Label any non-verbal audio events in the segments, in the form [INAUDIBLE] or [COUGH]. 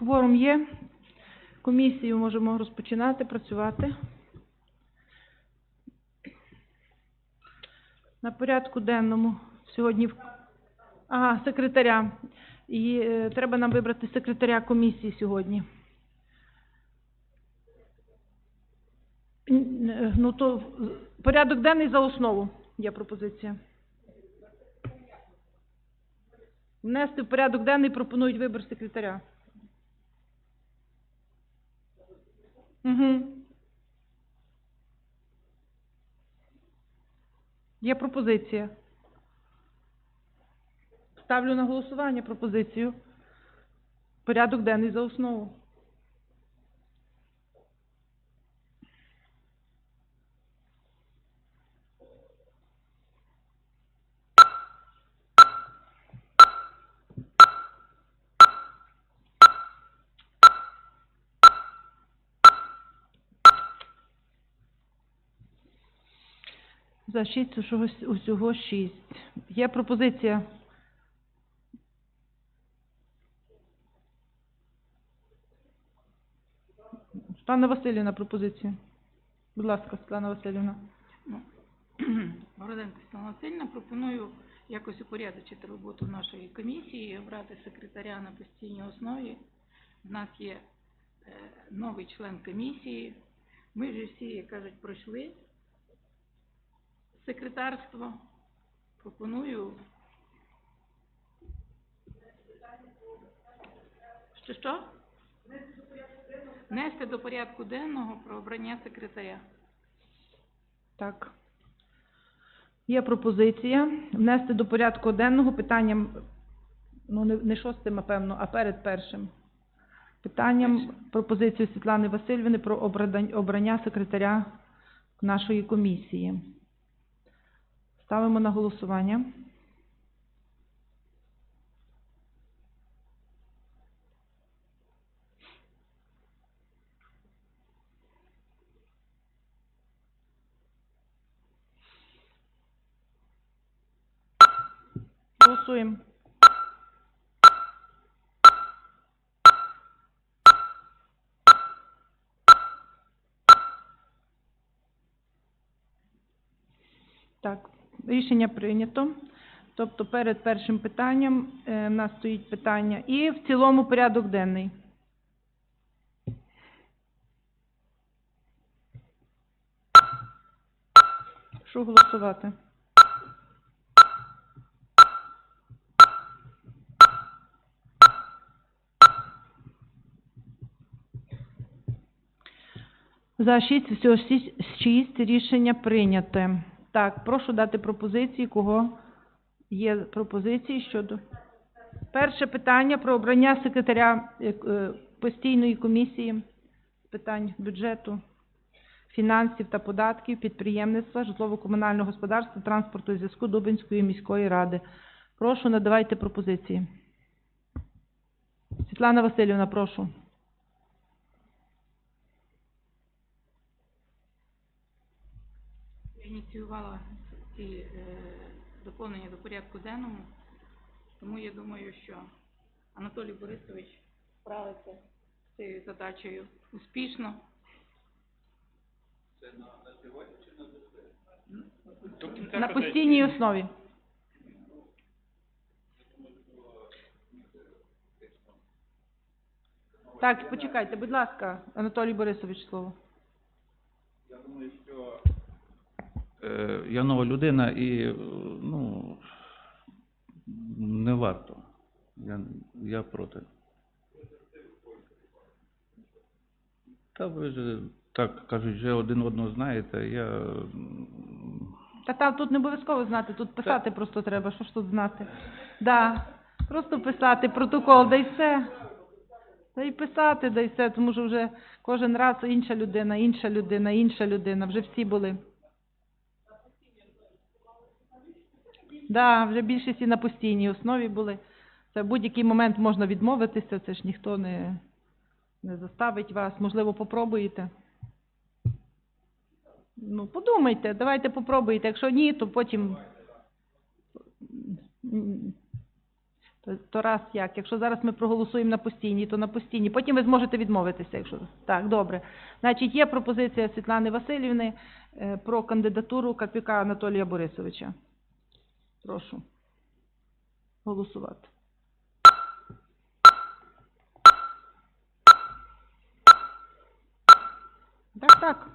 Кворум є. Комісію можемо розпочинати працювати. На порядку денному сьогодні в- ага, секретаря. І е, треба нам вибрати секретаря комісії сьогодні. Ну то порядок денний за основу є пропозиція. Внести в порядок денний пропонують вибір секретаря. Угу. Є пропозиція. Ставлю на голосування пропозицію. Порядок денний за основу. За шість, усього, усього шість. Є пропозиція. Світлана Васильівна, пропозиція. Будь ласка, Світлана Васильівна. Ну, [CLEARS THROAT] Городенко Світлана Васильівна, пропоную якось упорядочити роботу нашої комісії, обрати секретаря на постійній основі. У нас є е, новий член комісії. Ми вже всі, як кажуть, пройшли секретарство. Пропоную. Що що? Внести до порядку денного про обрання секретаря. Так. Є пропозиція внести до порядку денного питанням, ну не, шостим, напевно, а перед першим. Питанням пропозицію Світлани Васильівни про обрання секретаря нашої комісії. Ставимо на голосування. Голосуємо. Так, рішення прийнято. Тобто перед першим питанням е, в нас стоїть питання і в цілому порядок денний. Прошу голосувати. За шість, всього шість, шість рішення прийняте. Так, прошу дати пропозиції, кого є пропозиції щодо. Перше питання про обрання секретаря е, е, постійної комісії з питань бюджету, фінансів та податків, підприємництва, житлово-комунального господарства, транспорту і зв'язку Дубинської міської ради. Прошу, надавайте пропозиції. Світлана Васильівна, прошу. Я ініціювала ці е, доповнення до порядку денному, тому я думаю, що Анатолій Борисович справиться з цією задачею успішно. На постійній основі. Так, почекайте, будь ласка, Анатолій Борисович, слово. Е, я нова людина і е, ну не варто. Я, я проти. Та ви ж так кажуть, вже один одного знаєте. Я Та там тут не обов'язково знати, тут писати просто треба, що ж тут знати. Да, просто писати протокол, да й все. Та й писати, да й все, тому що вже кожен раз інша людина, інша людина, інша людина, вже всі були. Да, вже більшість і на постійній основі були. Це в будь-який момент можна відмовитися, це ж ніхто не, не заставить вас. Можливо, попробуєте. Ну, подумайте, давайте попробуйте. Якщо ні, то потім то То раз як? Якщо зараз ми проголосуємо на постійній, то на постійній. Потім ви зможете відмовитися, якщо так, добре. Значить, є пропозиція Світлани Васильівни е, про кандидатуру Карпюка Анатолія Борисовича. Прошу голосувати. Так, так.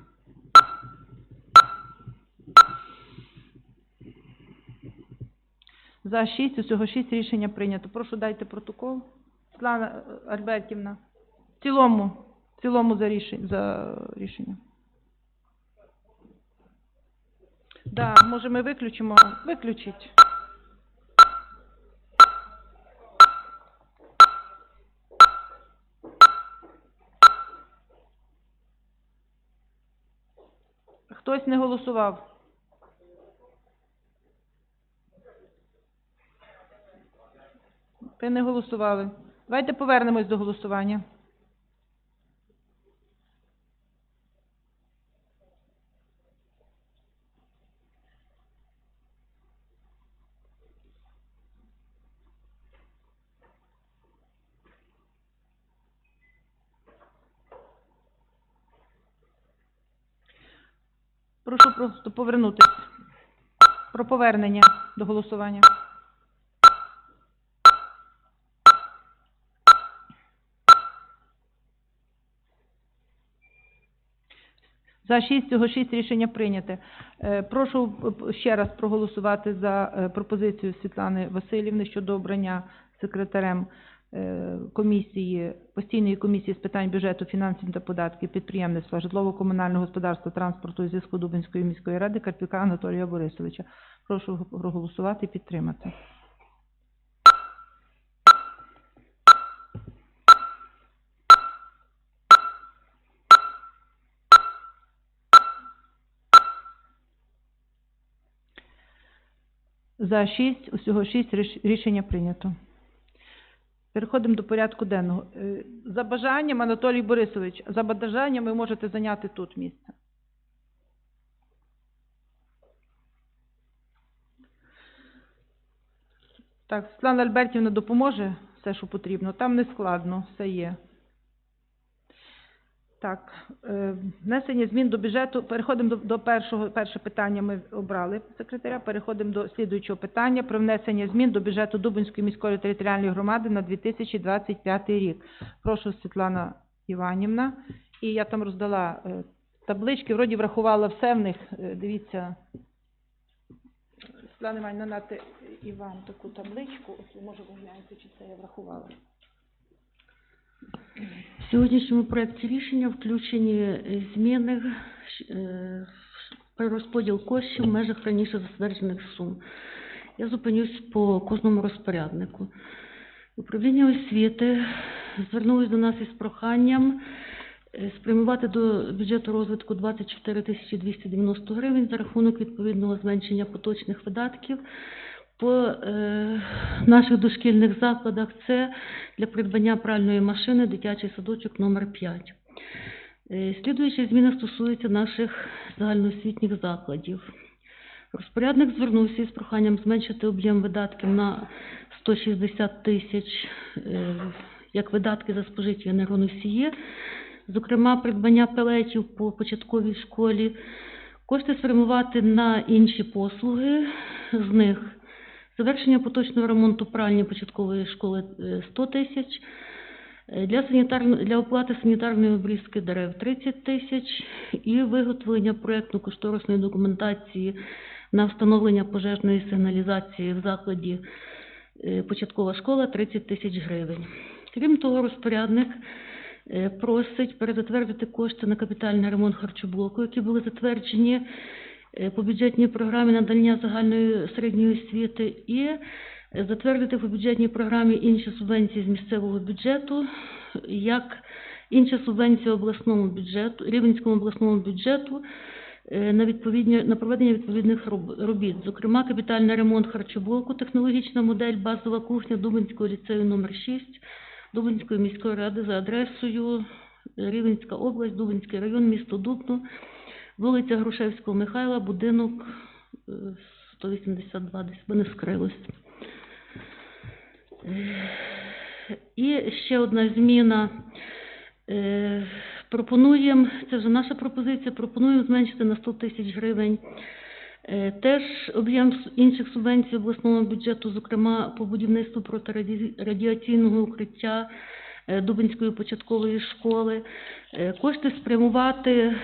За шість, усього шість рішення прийнято. Прошу дайте протокол. Світлана Альбертівна. В цілому, в цілому за рішення. За рішення. Да, може ми виключимо? Виключіть. Хтось не голосував. Ви не голосували. Давайте повернемось до голосування. Прошу просто повернутися. Про повернення до голосування. За шість, цього шість рішення прийняте. Е, Прошу е, ще раз проголосувати за е, пропозицію Світлани Васильівни щодо обрання секретарем комісії, постійної комісії з питань бюджету, фінансів та податків, підприємництва, житлово-комунального господарства, транспорту і зв'язку Дубинської міської ради Карпюка Анатолія Борисовича. Прошу проголосувати і підтримати. За шість, усього шість рішення прийнято. Переходимо до порядку денного. Е, За бажанням, Анатолій Борисович, за бажанням ви можете зайняти тут місце. Так, Світлана Альбертівна допоможе все, що потрібно. Там не складно, все є. Так, е, внесення змін до бюджету. Переходимо до, до першого, перше питання ми обрали секретаря. Переходимо до слідуючого питання про внесення змін до бюджету Дубинської міської територіальної громади на 2025 рік. Прошу, Світлана Іванівна. І я там роздала е, таблички, вроді врахувала все в них. Е, дивіться. Світлана Іванівна, нате і вам таку табличку. Може ви гляньте, чи це я врахувала. В сьогоднішньому проєкті рішення включені е, зміни е, при розподіл коштів в межах раніше затверджених сум. Я зупинюсь по кожному розпоряднику. Управління освіти звернулось до нас із проханням е, спрямувати до бюджету розвитку 24 тисячі 290 гривень за рахунок відповідного зменшення поточних видатків по е, наших дошкільних закладах. Це для придбання пральної машини дитячий садочок номер 5. Е, Слідуючі зміни стосуються наших загальноосвітніх закладів. Розпорядник звернувся із проханням зменшити об'єм видатків на 160 тисяч, е, як видатки за спожиті енергоносії, зокрема придбання пелетів по початковій школі, кошти спрямувати на інші послуги, з них завершення поточного ремонту пральні початкової школи е, 100 тисяч, Е, Для, санітарно, для оплати санітарної обрізки дерев 30 тисяч. І виготовлення проєктно-кошторисної документації на встановлення пожежної сигналізації в закладі е, початкова школа 30 тисяч гривень. Крім того, розпорядник е, просить перезатвердити кошти на капітальний ремонт харчоблоку, які були затверджені. е, по бюджетній програмі надання загальної середньої освіти і е, затвердити по бюджетній програмі інші субвенції з місцевого бюджету, як інша субвенція обласному бюджету, Рівненському обласному бюджету е, на, на проведення відповідних робіт. Зокрема, капітальний ремонт харчоблоку, технологічна модель, базова кухня Дубинського ліцею номер 6 Дубинської міської ради за адресою е, Рівненська область, Дубинський район, місто Дубно, вулиця Грушевського Михайла, будинок е, 182, десь би не скрилось. І ще одна зміна. Е, Пропонуємо, це вже наша пропозиція, пропонуємо зменшити на 100 тисяч гривень. Е, Теж об'єм інших субвенцій обласного бюджету, зокрема по будівництву протирадіаційного укриття е, Дубинської початкової школи. Е, Кошти спрямувати е,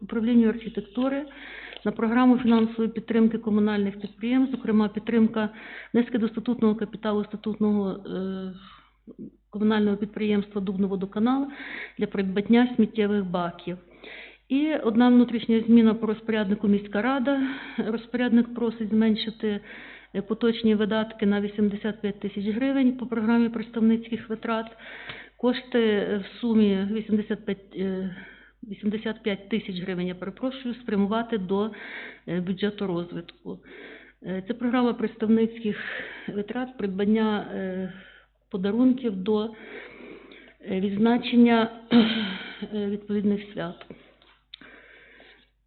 управлінню архітектури на програму фінансової підтримки комунальних підприємств, зокрема підтримка внески до статутного капіталу статутного е, комунального підприємства Дубноводоканал для придбання сміттєвих баків. І одна внутрішня зміна по розпоряднику міська рада. Розпорядник просить зменшити е, поточні видатки на 85 тисяч гривень по програмі представницьких витрат. Кошти е, в сумі 85, е, 85 тисяч гривень, я перепрошую, спрямувати до е, бюджету розвитку. Е, Це програма представницьких витрат, придбання е, подарунків до відзначення [CLEARS THROAT] відповідних свят.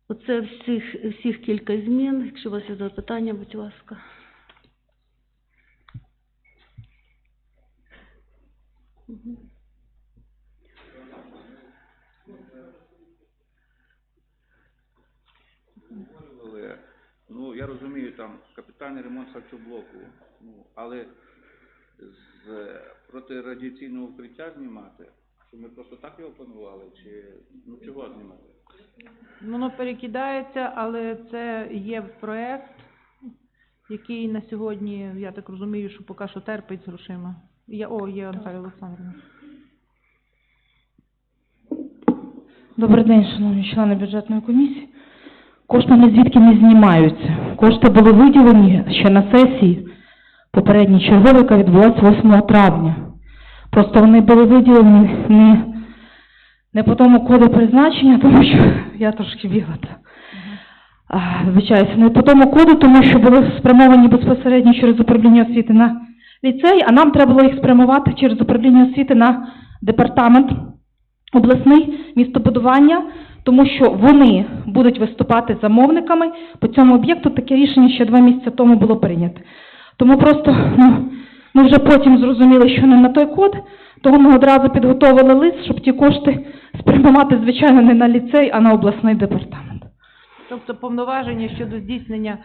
Оце всіх, всіх кілька змін. Якщо у вас є запитання, будь ласка. Мгм. Але, ну, я розумію, там капітальний ремонт харчоблоку, ну, але з протирадіаційного укриття знімати, що ми просто так його планували, чи ну чого знімати? Воно перекидається, але це є проект, який на сьогодні, я так розумію, що поки що терпить з грошима. Я, о, є Наталя Олександрівна. Добрий день, шановні члени бюджетної комісії. Кошти ні звідки не знімаються. Кошти були виділені ще на сесії попередній чергової, яка відбулася 8 травня. Просто вони були виділені не, не по тому коду призначення, тому що я трошки бігла. Вибачаюся, не по тому коду, тому що були спрямовані безпосередньо через управління освіти на ліцей, а нам треба було їх спрямувати через управління освіти на департамент обласний містобудування, тому що вони будуть виступати замовниками по цьому об'єкту. Таке рішення ще два місяці тому було прийнято. Тому просто ну, ми вже потім зрозуміли, що не на той код, тому ми одразу підготовили лист, щоб ті кошти спрямувати, звичайно, не на ліцей, а на обласний департамент. Тобто повноваження щодо здійснення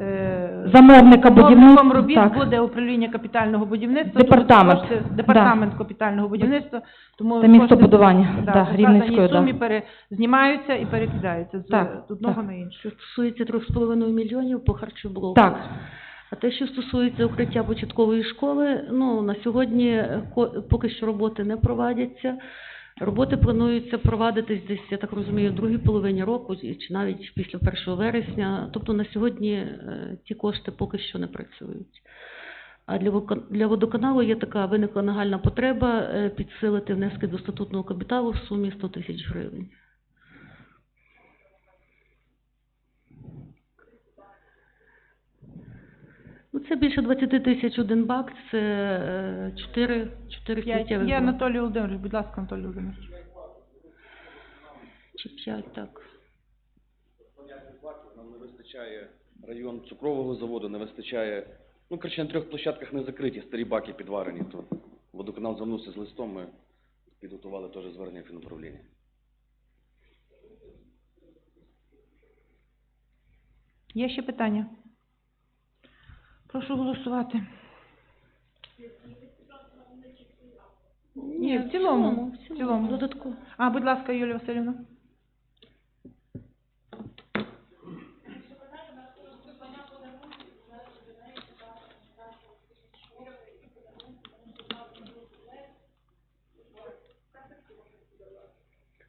е, Замовника замовником будівництва, робіт так. буде управління капітального будівництва. Департамент, тому кошти- департамент капітального будівництва. Тому Та містобудування, да, да, Рівненської, да. сумі пере, знімаються і перекидаються з Так, одного так. на інше. Що стосується 3,5 мільйонів по харчоблоку. Так, А те, що стосується укриття початкової школи, ну, на сьогодні ко- поки що роботи не проводяться. Роботи плануються провадитись десь, я так розумію, в другій половині року, чи навіть після 1 вересня. Тобто на сьогодні е, ті кошти поки що не працюють. А для водоканалу є така виникла нагальна потреба е, підсилити внески до статутного капіталу в сумі 100 тисяч гривень. Ну, це більше 20 тисяч один бак, це е, 4, 4 П'ять. сміттєвих Є баки. Анатолій Володимирович, будь ласка, Анатолій Володимирович. Чи 5, так. Нам не вистачає район цукрового заводу, не вистачає. Ну, коротше, на трьох площадках не закриті, старі баки підварені. То водоканал звернувся з листом, ми підготували теж звернення фінуправління. Є ще питання? Прошу голосувати. Ні, в цілому. В цілому. Додатково. А, будь ласка, Юлія Васильівна.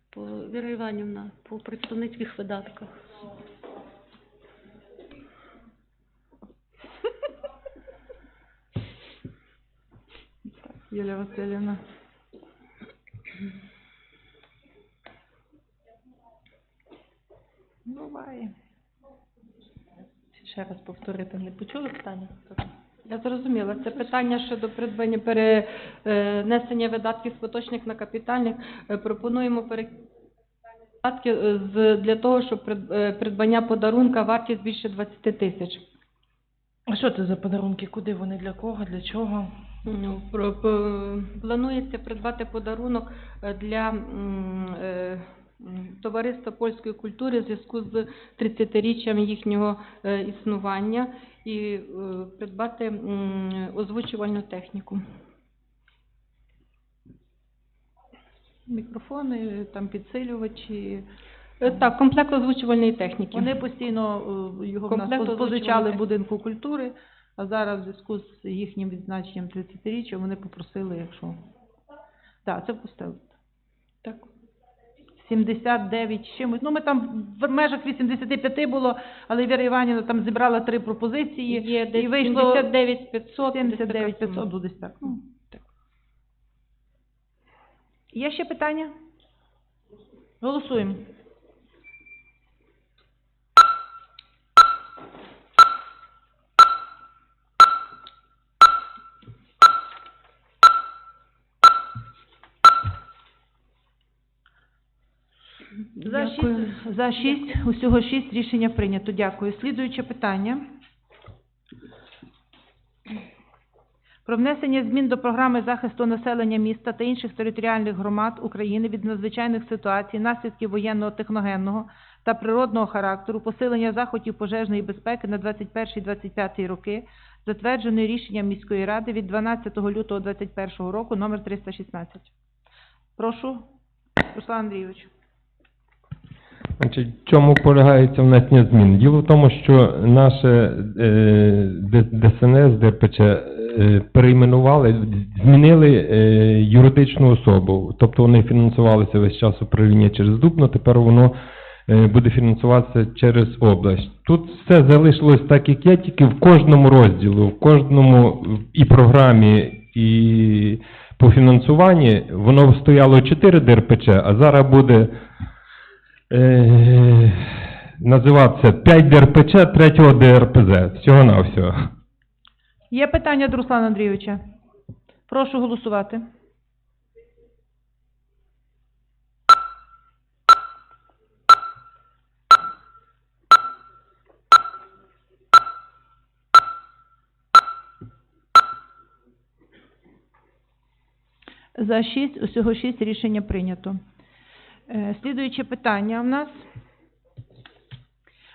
По Віра Іванівна, по представницьких видатках. Юлія Васильівна. Буває. Ще раз повторити, не почули питання? Я зрозуміла. Це питання щодо придбання перенесення видатків з поточних на капітальних. Е, Пропонуємо перекидати видатки е, для того, щоб е, придбання подарунка вартість більше 20 тисяч. А що це за подарунки? Куди вони? Для кого? Для чого? Ну, планується придбати подарунок е, для е, товариства польської культури в зв'язку з 30-річчям їхнього е, існування і е, придбати озвучувальну техніку. Мікрофони, там підсилювачі. Е, Так, комплект озвучувальної техніки. Вони постійно е, його в нас позичали в будинку культури, а зараз в зв'язку з їхнім відзначенням 30-річчя вони попросили, якщо. Так, це поставити. Так. 79 з чимось. Ну, ми там в межах 85 було, але Віра Іванівна там зібрала три пропозиції. Є десь і вийшло 79 500. 79 500, ну, десь так. Ну, так. Є ще питання? Голосуємо. За Дякую. шість, за шість, усього шість рішення прийнято. Дякую. Слідуюче питання. Про внесення змін до програми захисту населення міста та інших територіальних громад України від надзвичайних ситуацій, наслідків воєнного, техногенного та природного характеру, посилення заходів пожежної безпеки на 21-25 роки, затвердженої рішенням міської ради від 12 лютого 2021 року, номер 316. Прошу, Руслан Андрійович. Значить, в чому полягається внесення змін? Діло в тому, що наше е, ДСНС, ДРПЧ е, перейменували, змінили е, юридичну особу. Тобто вони фінансувалися весь час управління через Дубно, тепер воно е, буде фінансуватися через область. Тут все залишилось так, як є, тільки в кожному розділу, в кожному і програмі, і по фінансуванні воно стояло 4 ДРПЧ, а зараз буде е, називатися 5 ДРПЧ, 3 ДРПЗ. Всього на всього. Є питання до Руслана Андрійовича? Прошу голосувати. За шість, усього шість рішення прийнято. Е, Слідуюче питання в нас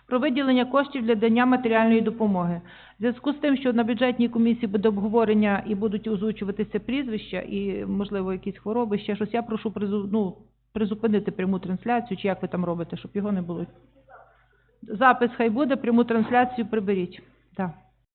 про виділення коштів для дання матеріальної допомоги. В зв'язку з тим, що на бюджетній комісії буде обговорення і будуть озвучуватися прізвища і, можливо, якісь хвороби, ще щось, я прошу ну, призупинити пряму трансляцію, чи як ви там робите, щоб його не було. Запис хай буде, пряму трансляцію приберіть. Так.